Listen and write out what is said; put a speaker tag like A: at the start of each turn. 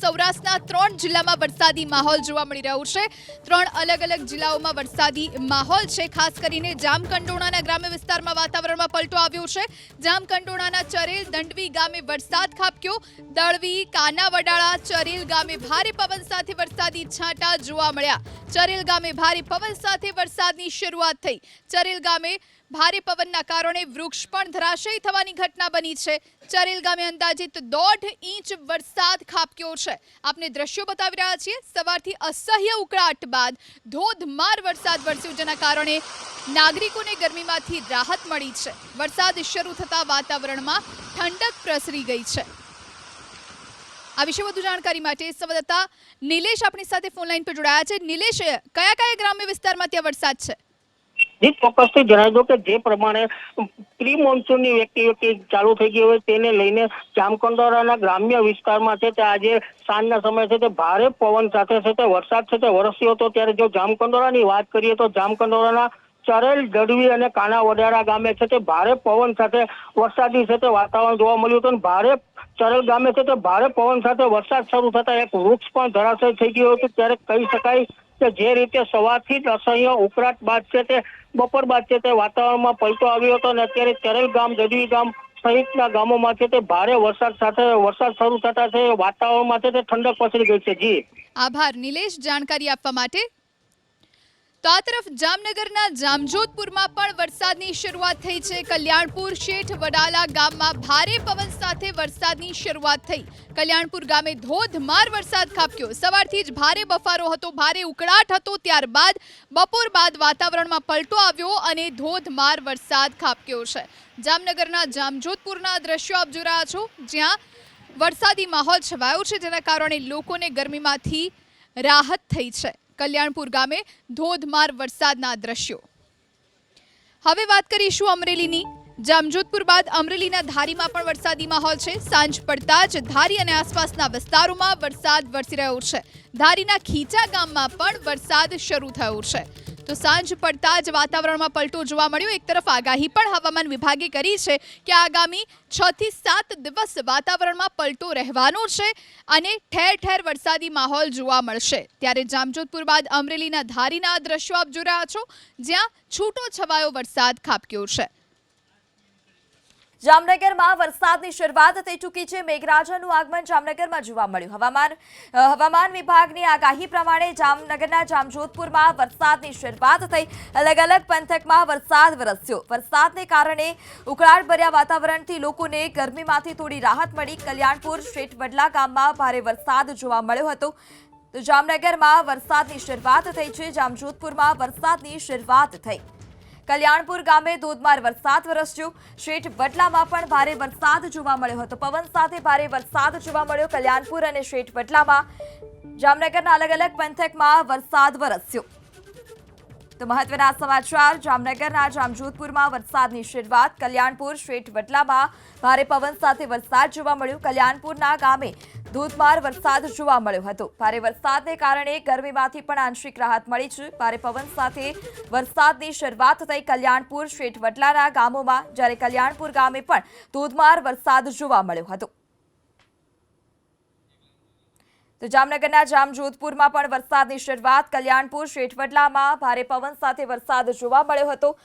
A: સૌરાષ્ટ્રના ત્રણ જિલ્લામાં વરસાદી માહોલ જોવા મળી રહ્યો છે. ત્રણ અલગ અલગ જિલ્લાઓમાં વરસાદી માહોલ છે. ખાસ કરીને જામકંડોળાના ગ્રામ્ય વિસ્તારમાં વાતાવરણમાં પલટો આવ્યો છે. જામકંડોળાના ચરેલ દંડવી ગામે વરસાદ ખાબક્યો. દળવી, કાનાવડાળા, ચરેલ ગામે ભારે પવન સાથે વરસાદી છાંટા જોવા મળ્યા. ચરેલ ગામે ભારે પવન સાથે વરસાદની શરૂઆત થઈ. ચરેલ ગામે ભારે પવનના કારણે વૃક્ષ પણ ધરાશયી થવાની ઘટના બની છે. ચરેલ ગામે અંદાજિત દોઢ ઇંચ વરસાદ ખાબક્યો છે. આપને દ્રશ્યો બતાવી રહ્યા છીએ. સવારથી અસહ્ય ઉકળાટ બાદ ધોધમાર વરસાદ વરસ્યો, જેના કારણે નાગરિકોને ગરમીમાંથી રાહત મળી છે. વરસાદ શરૂ થતા વાતાવરણમાં ઠંડક પ્રસરી ગઈ છે. આ વિશે વધુ જાણકારી માટે સંવાદદાતા નિલેશ આપણી સાથે ફોનલાઈન પર જોડાયા છે. નિલેશ, કયા કયા ગ્રામ્ય વિસ્તારમાં ત્યાં વરસાદ છે?
B: જી, ચોક્કસથી જણાવી દો કે જે પ્રમાણે પ્રી મોન્સૂનની એક્ટિવિટી ચાલુ થઈ ગઈ હોય તેને લઈને જામકંડોરાના ગ્રામ્ય વિસ્તારમાં છે તે આજે સાંજના સમય છે તે ભારે પવન સાથે છે તે વરસાદ છે તે વરસ્યો હતો. ત્યારે જો જામકંડોરાની વાત કરીએ તો જામકંડોરાના ચરેલ ગઢવી અને કાના વડારા ગામે છે તે ભારે પવન સાથે વરસાદી છે તે વાતાવરણ જોવા મળ્યું હતું ભારે ચરેલ ગામે છે તે ભારે પવન સાથે વરસાદ શરૂ થતા એક વૃક્ષ પણ ધરાશય થઈ ગયું હતું. ત્યારે કહી શકાય કે જે રીતે સવારથી જ અસહ્ય ઉકળાટ બાદ છે તે બપોર બાદ છે તે વાતાવરણમાં પલટો આવ્યો હતો અને અત્યારે ચરેલ ગામ દડવી ગામ સહિતના ગામોમાં છે તે ભારે વરસાદ સાથે વરસાદ શરૂ થતા છે, વાતાવરણમાં છે તે ઠંડક પસરી ગઈ છે. જી.
A: આભાર. નિલેશ, જાણકારી આપવા માટે તો આ તરફ જામનગરના જામજોધપુરમાં પણ વરસાદની શરૂઆત થઈ છે. કલ્યાણપુર શેઠ વડાલા ગામમાં ભારે પવન સાથે વરસાદની શરૂઆત થઈ. કલ્યાણપુર ગામે ધોધમાર વરસાદ ખાબક્યો. સવારથી જ ભારે બફારો હતો, ભારે ઉકળાટ હતો. ત્યારબાદ બપોર બાદ વાતાવરણમાં પલટો આવ્યો અને ધોધમાર વરસાદ ખાબક્યો છે. જામનગરના જામજોધપુરના દ્રશ્યો આપ જોઈ રહ્યા છો. જ્યાં વરસાદી માહોલ છવાયો છે, જેના કારણે લોકોને ગરમીમાંથી રાહત થઈ છે. કલ્યાણપુર ગામે ધોધમાર વરસાદના દ્રશ્યો. હવે વાત કરીશું અમરેલીની. જામજોધપુર બાદ અમરેલીના ધારીમાં પણ વરસાદી માહોલ છે. સાંજ પડતા જ ધારી અને આસપાસના વિસ્તારોમાં વરસાદ વરસી રહ્યો છે. ધારીના ખીચા ગામમાં પણ વરસાદ શરૂ થયો છે. તો સાંજ પડતા જ વાતાવરણમાં પલટો જોવા મળ્યો. એક તરફ આગાહી પણ હવામાન વિભાગે કરી છે કે આગામી છ થી સાત દિવસ વાતાવરણમાં પલટો રહેવાનો છે અને ઠેર ઠેર વરસાદી માહોલ જોવા મળશે. ત્યારે જામજોધપુર બાદ અમરેલીના ધારીના દ્રશ્યો આપ જોઈ રહ્યા છો, જ્યાં છૂટો છવાયો વરસાદ ખાબક્યો છે.
C: જામનગરમાં વરસાદની શરૂઆત થઈ ચૂકી છે. મેઘરાજાનું આગમન જામનગરમાં જોવા મળ્યું. હવામાન હવામાન વિભાગની આગાહી પ્રમાણે જામનગરના જામજોધપુરમાં વરસાદની શરૂઆત થઈ. અલગ અલગ પંથકમાં વરસાદ વરસ્યો. વરસાદને કારણે ઉકળાટભર્યા વાતાવરણથી લોકોને ગરમીમાંથી થોડી રાહત મળી. કલ્યાણપુર શેઠ વડલા ગામમાં ભારે વરસાદ જોવા મળ્યો હતો. તો જામનગરમાં વરસાદની શરૂઆત થઈ છે. જામજોધપુરમાં વરસાદની શરૂઆત થઈ. કલ્યાણપુર ગામે ધોધમાર વરસાદ વરસ્યો. શેઠ બટલામાં પણ ભારે વરસાદ જોવા મળ્યો હતો. પવન સાથે ભારે વરસાદ જોવા મળ્યો. કલ્યાણપુર અને શેઠ વટલામાં જામનગરના અલગ અલગ પંથકમાં વરસાદ વરસ્યો. તો મહત્વના સમાચાર, જામનગરના જામજોધપુરમાં વરસાદની શરૂઆત. કલ્યાણપુર, શેઠ વટલામાં ભારે પવન સાથે વરસાદ જોવા મળ્યો. કલ્યાણપુરના ગામે ધોધમાર વરસાદ જોવા મળ્યો હતો. ભારે વરસાદને કારણે ગરમીમાંથી પણ આંશિક રાહત મળી છે. ભારે પવન સાથે વરસાદની શરૂઆત થઈ કલ્યાણપુર, શેઠ વડલાના ગામોમાં, જ્યારે કલ્યાણપુર ગામે પણ ધોધમાર વરસાદ જોવા મળ્યો હતો. તો જામનગરના જામજોધપુરમાં પણ વરસાદની શરૂઆત કલ્યાણપુર શેઠવડલામાં ભારે પવન સાથે વરસાદ જોવા મળ્યો હતો.